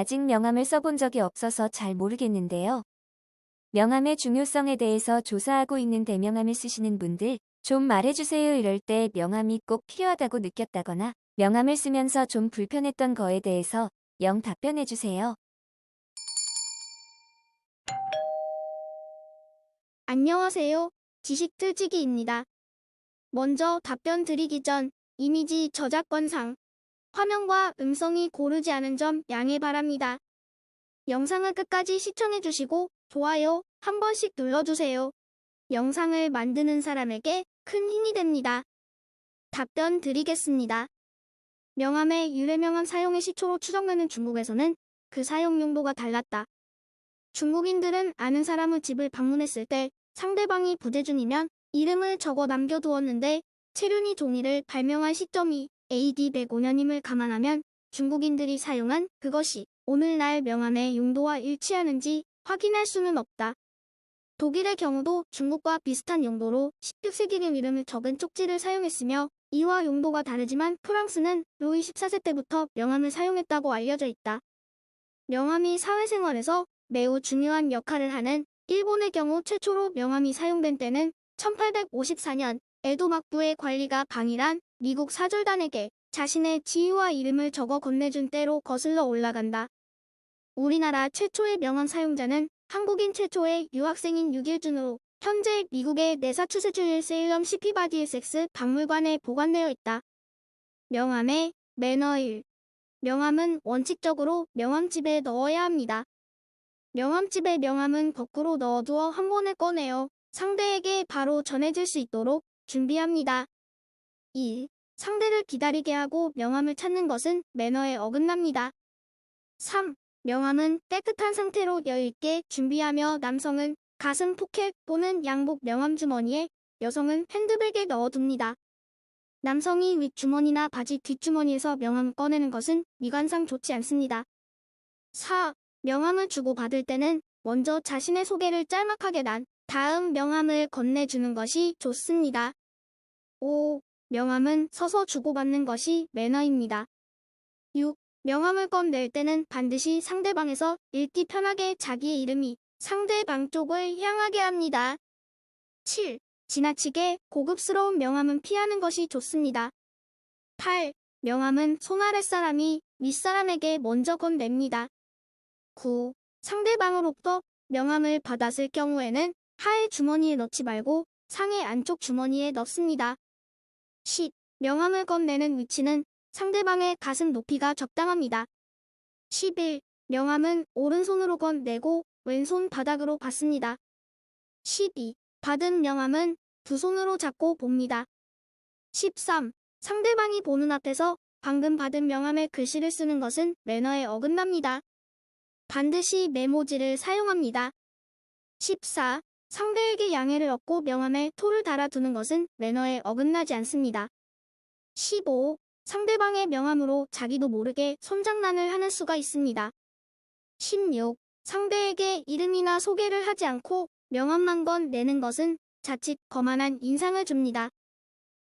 아직 명함을 써본 적이 없어서 잘 모르겠는데요. 명함의 중요성에 대해서 조사하고 있는 대명함을 쓰시는 분들 좀 말해주세요 이럴 때 명함이 꼭 필요하다고 느꼈다거나 명함을 쓰면서 좀 불편했던 거에 대해서 영 답변해주세요. 안녕하세요. 지식틀치기입니다. 먼저 답변 드리기 전 이미지 저작권상 화면과 음성이 고르지 않은 점 양해 바랍니다. 영상을 끝까지 시청해주시고 좋아요 한 번씩 눌러주세요. 영상을 만드는 사람에게 큰 힘이 됩니다. 답변 드리겠습니다. 명함의 유래명함 사용의 시초로 추정되는 중국에서는 그 사용 용도가 달랐다. 중국인들은 아는 사람의 집을 방문했을 때 상대방이 부재 중이면 이름을 적어 남겨두었는데 체륜이 종이를 발명한 시점이 AD 105년임을 감안하면 중국인들이 사용한 그것이 오늘날 명함의 용도와 일치하는지 확인할 수는 없다. 독일의 경우도 중국과 비슷한 용도로 16세기의 이름을 적은 쪽지를 사용했으며 이와 용도가 다르지만 프랑스는 루이 14세 때부터 명함을 사용했다고 알려져 있다. 명함이 사회생활에서 매우 중요한 역할을 하는 일본의 경우 최초로 명함이 사용된 때는 1854년 에도 막부의 관리가 방일한 미국 사절단에게 자신의 지위와 이름을 적어 건네준 때로 거슬러 올라간다. 우리나라 최초의 명함 사용자는 한국인 최초의 유학생인 6일준으로 현재 미국의 내사추세주일 세일럼 시피바디에섹스 박물관에 보관되어 있다. 명함의 매너일 명함은 원칙적으로 명함집에 넣어야 합니다. 명함집에 명함은 거꾸로 넣어두어 한 번에 꺼내어 상대에게 바로 전해질 수 있도록 준비합니다. 2. 상대를 기다리게 하고 명함을 찾는 것은 매너에 어긋납니다. 3. 명함은 깨끗한 상태로 여유있게 준비하며 남성은 가슴 포켓 또는 양복 명함 주머니에 여성은 핸드백에 넣어둡니다. 남성이 윗주머니나 바지 뒷주머니에서 명함을 꺼내는 것은 미관상 좋지 않습니다. 4. 명함을 주고 받을 때는 먼저 자신의 소개를 짤막하게 난 다음 명함을 건네주는 것이 좋습니다. 5. 명함은 서서 주고받는 것이 매너입니다. 6. 명함을 꺼낼 때는 반드시 상대방에서 읽기 편하게 자기의 이름이 상대방 쪽을 향하게 합니다. 7. 지나치게 고급스러운 명함은 피하는 것이 좋습니다. 8. 명함은 손 아랫 사람이 윗사람에게 먼저 건넵니다. 9. 상대방으로부터 명함을 받았을 경우에는 하의 주머니에 넣지 말고 상의 안쪽 주머니에 넣습니다. 10. 명함을 건네는 위치는 상대방의 가슴 높이가 적당합니다. 11. 명함은 오른손으로 건네고 왼손 바닥으로 받습니다. 12. 받은 명함은 두 손으로 잡고 봅니다. 13. 상대방이 보는 앞에서 방금 받은 명함에 글씨를 쓰는 것은 매너에 어긋납니다. 반드시 메모지를 사용합니다. 14. 상대에게 양해를 얻고 명함에 토를 달아두는 것은 매너에 어긋나지 않습니다. 15. 상대방의 명함으로 자기도 모르게 손장난을 하는 수가 있습니다. 16. 상대에게 이름이나 소개를 하지 않고 명함만 건 내는 것은 자칫 거만한 인상을 줍니다.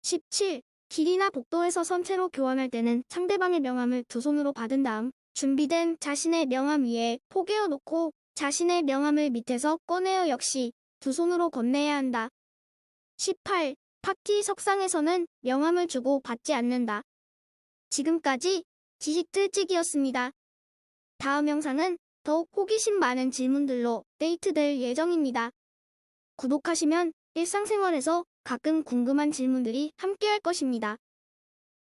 17. 길이나 복도에서 선체로 교환할 때는 상대방의 명함을 두 손으로 받은 다음 준비된 자신의 명함 위에 포개어 놓고 자신의 명함을 밑에서 꺼내어 역시 두 손으로 건네야 한다. 18. 파티 석상에서는 명함을 주고 받지 않는다. 지금까지 지식틀찍이었습니다. 다음 영상은 더욱 호기심 많은 질문들로 데이트될 예정입니다. 구독하시면 일상생활에서 가끔 궁금한 질문들이 함께할 것입니다.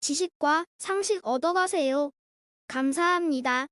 지식과 상식 얻어가세요. 감사합니다.